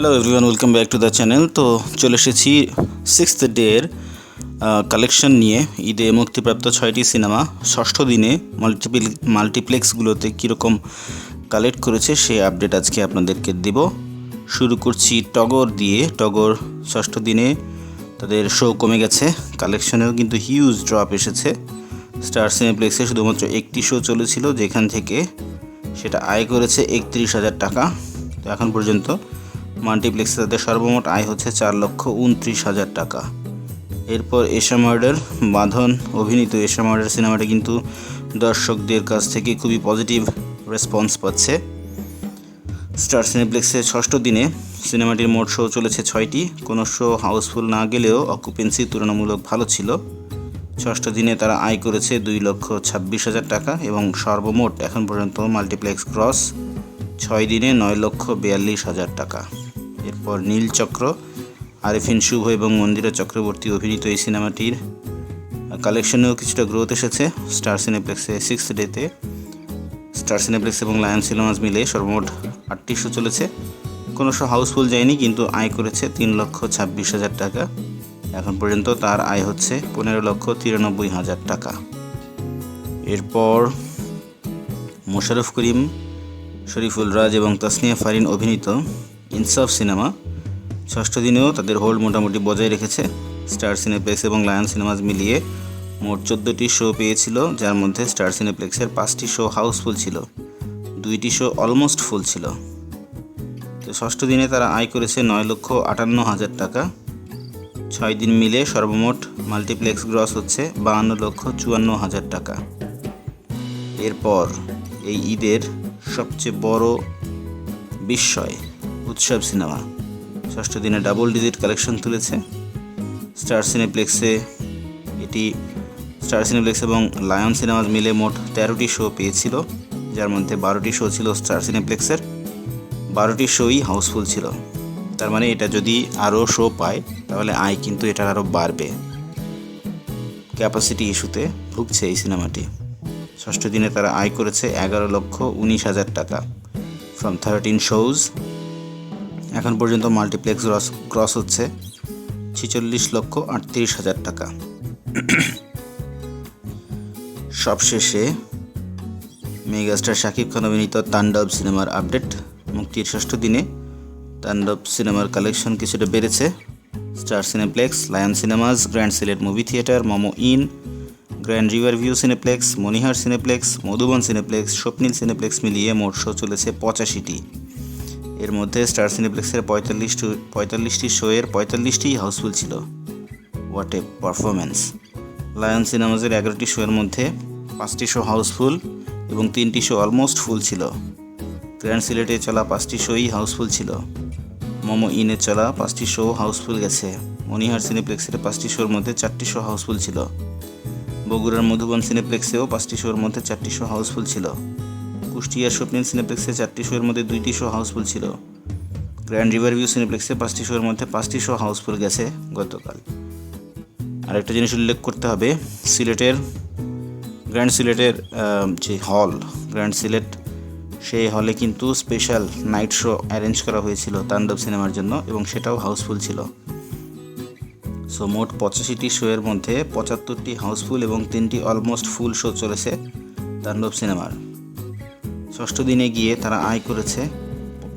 Hello everyone welcome back to the channel তো চলে এসেছি সিক্সথ ডের কালেকশন নিয়ে। ঈদে মুক্তিপ্রাপ্ত ছয়টি সিনেমা ষষ্ঠ দিনে মাল্টিপ্ল মাল্টিপ্লেক্সগুলোতে কীরকম কালেক্ট করেছে সেই আপডেট আজকে আপনাদেরকে দেব। শুরু করছি টগর দিয়ে। টগর ষষ্ঠ দিনে তাদের শো কমে গেছে। কালেকশনেও কিন্তু হিউজ ড্রপ এসেছে। স্টার সিনেপ্লেক্সে শুধুমাত্র একটি শো চলেছিল, যেখান থেকে সেটা আয় করেছে একত্রিশ হাজার টাকা। তো এখন পর্যন্ত মাল্টিপ্লেক্সে তাদের সর্বমোট আয় হচ্ছে চার লক্ষ উনত্রিশ হাজার টাকা। এরপর এশা মার্ডার বাঁধন অভিনীত এশা মার্ডার সিনেমাটা কিন্তু দর্শকদের কাছ থেকে খুবই পজিটিভ রেসপন্স পাচ্ছে। স্টার সিনেপ্লেক্সের ষষ্ঠ দিনে সিনেমাটির মোট শো চলেছে ছয়টি। কোনো শো হাউসফুল না গেলেও অকুপেন্সি তুলনামূলক ভালো ছিল। ষষ্ঠ দিনে তারা আয় করেছে দুই লক্ষ ছাব্বিশ হাজার টাকা এবং সর্বমোট এখন পর্যন্ত মাল্টিপ্লেক্স ক্রস ছয় দিনে নয় লক্ষ বিয়াল্লিশ হাজার টাকা। এরপর নীলচক্র আরিফিন শুভ এবং মন্দিরা চক্রবর্তী অভিনীত এই সিনেমাটির কালেকশনেও কিছুটা গ্রোথ এসেছে। স্টার সিনেপ্লেক্সে সিক্স ডেতে স্টার সিনেপ্লেক্স এবং লায়ন সিনেমাস মিলে সর্বমোট আটটি শো চলেছে। কোনো শো হাউসফুল যায়নি, কিন্তু আয় করেছে তিন লক্ষ ছাব্বিশ হাজার টাকা। এখন পর্যন্ত তার আয় হচ্ছে পনেরো লক্ষ তিরানব্বই হাজার টাকা। এরপর মোশাররফ করিম, শরীফুল রাজ এবং তাসনিয়া ফারিন অভিনীত ইনসাফ সিনেমা। ষষ্ঠ দিনেও তাদের হোল্ড মোটামুটি বজায় রেখেছে। স্টার সিনেপ্লেক্স এবং লায়ন সিনেমাস মিলিয়ে মোট চোদ্দোটি শো পেয়েছিল, যার মধ্যে স্টার সিনেপ্লেক্সের পাঁচটি শো হাউসফুল ছিল। দুইটি শো অলমোস্ট ফুল ছিল। তো ষষ্ঠ দিনে তারা আয় করেছে নয় লক্ষ আটান্ন হাজার টাকা। ছয় দিন মিলে সর্বমোট মাল্টিপ্লেক্স গ্রস হচ্ছে বাহান্ন লক্ষ চুয়ান্ন হাজার টাকা। এরপর এই ঈদের সবচেয়ে বড় বিস্ময়। উৎসব সিনেমা। ষষ্ঠ দিনে ডাবল ডিজিট কালেকশন তুলেছে স্টার সিনেপ্লেক্সে এটি স্টার সিনেপ্লেক্স এবং লায়ন সিনেমাস মিলে মোট তেরোটি শো পেয়েছিল, যার মধ্যে বারোটি শো ছিল স্টার সিনেপ্লেক্সের বারোটি শোই হাউসফুল ছিল। তার মানে এটা যদি আরও শো পায়, তাহলে আয় কিন্তু এটার আরও বাড়বে। ক্যাপাসিটি ইস্যুতে ভুগছে এই সিনেমাটি। ষষ্ঠ দিনে তারা আয় করেছে এগারো লক্ষ উনিশ হাজার টাকা। ফ্রম থার্টিন শোজ এখন পর্যন্ত মাল্টিপ্লেক্স ক্রস হচ্ছে ছেচল্লিশ লক্ষ আটত্রিশ হাজার টাকা। সবশেষে মেগাস্টার শাকিব খান অভিনীত তাণ্ডব সিনেমার আপডেট, মুক্তির ষষ্ঠ দিনে তাণ্ডব সিনেমার কালেকশন কিছুটা বেড়েছে। Star Cineplex, Lion Cinemas, Grand Sylhet Movie Theatre, Momo Inn, Grand River View Cineplex, Monihar Cineplex, Madhuban Cineplex, Shopnil Cineplex মিলিয়ে মোট শো চলেছে পঁচাশিটি। এর মধ্যে স্টার সিনেপ্লেক্সের পঁয়তাল্লিশটি পঁয়তাল্লিশটি শোয়ের পঁয়তাল্লিশটিই হাউসফুল ছিল। হোয়াট এ পারফরমেন্স লায়ন সিনেমাজের এগারোটি শোয়ের মধ্যে পাঁচটি শো হাউসফুল এবং তিনটি শো অলমোস্ট ফুল ছিল। গ্র্যান্ড সিলেটে চলা পাঁচটি শোই হাউসফুল ছিল। মোমো ইনে চলা পাঁচটি শো হাউসফুল গেছে। মনিহার সিনেপ্লেক্সের পাঁচটি শোর মধ্যে চারটি শো হাউসফুল ছিল। বগুড়ার মধুবন সিনেপ্লেক্সেও পাঁচটি শোর মধ্যে চারটি শো হাউসফুল ছিল। কুষ্টিয়ার স্বপ্নিল সিনেপ্লেক্সে চারটি শোয়ের মধ্যে দুইটি শো হাউসফুল ছিল। গ্র্যান্ড রিভার ভিউ সিনেপ্লেক্সে পাঁচটি শোয়ের মধ্যে পাঁচটি শো হাউসফুল গেছে গতকাল। আরেকটা জিনিস উল্লেখ করতে হবে, সিলেটের গ্র্যান্ড সিলেটের যে হল, গ্র্যান্ড সিলেট, সেই হলে কিন্তু স্পেশাল নাইট শো অ্যারেঞ্জ করা হয়েছিল তাণ্ডব সিনেমার জন্য এবং সেটাও হাউসফুল ছিল। সো মোট পঁচাশিটি শোয়ের মধ্যে পঁচাত্তরটি হাউসফুল এবং তিনটি অলমোস্ট ফুল শো চলেছে তাণ্ডব সিনেমার। ষষ্ঠ দিনে গিয়ে তারা আয় করেছে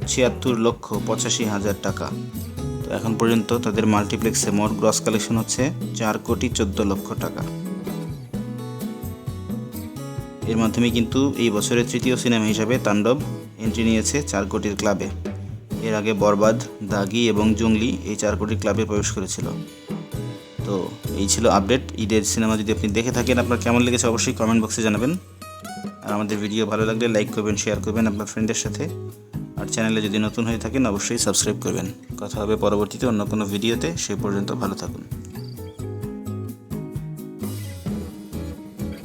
ছিয়াত্তর লক্ষ পঁচাশি হাজার টাকা। তো এখন পর্যন্ত তাদের মাল্টিপ্লেক্সে মোট গ্রস কালেকশন হচ্ছে চার কোটি চোদ্দ লক্ষ টাকা। এর মাধ্যমে কিন্তু এই বছরের তৃতীয় সিনেমা হিসাবে তাণ্ডব এন্ট্রি নিয়েছে চার কোটির ক্লাবে এর আগে বরবাদ, দাগি এবং জঙ্গলি এই চার কোটির ক্লাবে প্রবেশ করেছিল। তো এই ছিল আপডেট ঈদের সিনেমা যদি আপনি দেখে থাকেন আপনার কেমন লেগেছে অবশ্যই কমেন্ট বক্সে জানাবেন। আর আমাদের ভিডিও ভালো লাগলে লাইক করবেন শেয়ার করবেন আপনার ফ্রেন্ডের সাথে। আর চ্যানেলে যদি নতুন হয়ে থাকেন, অবশ্যই সাবস্ক্রাইব করবেন। কথা হবে পরবর্তীতে অন্য কোনো ভিডিওতে সে পর্যন্ত ভালো থাকুন।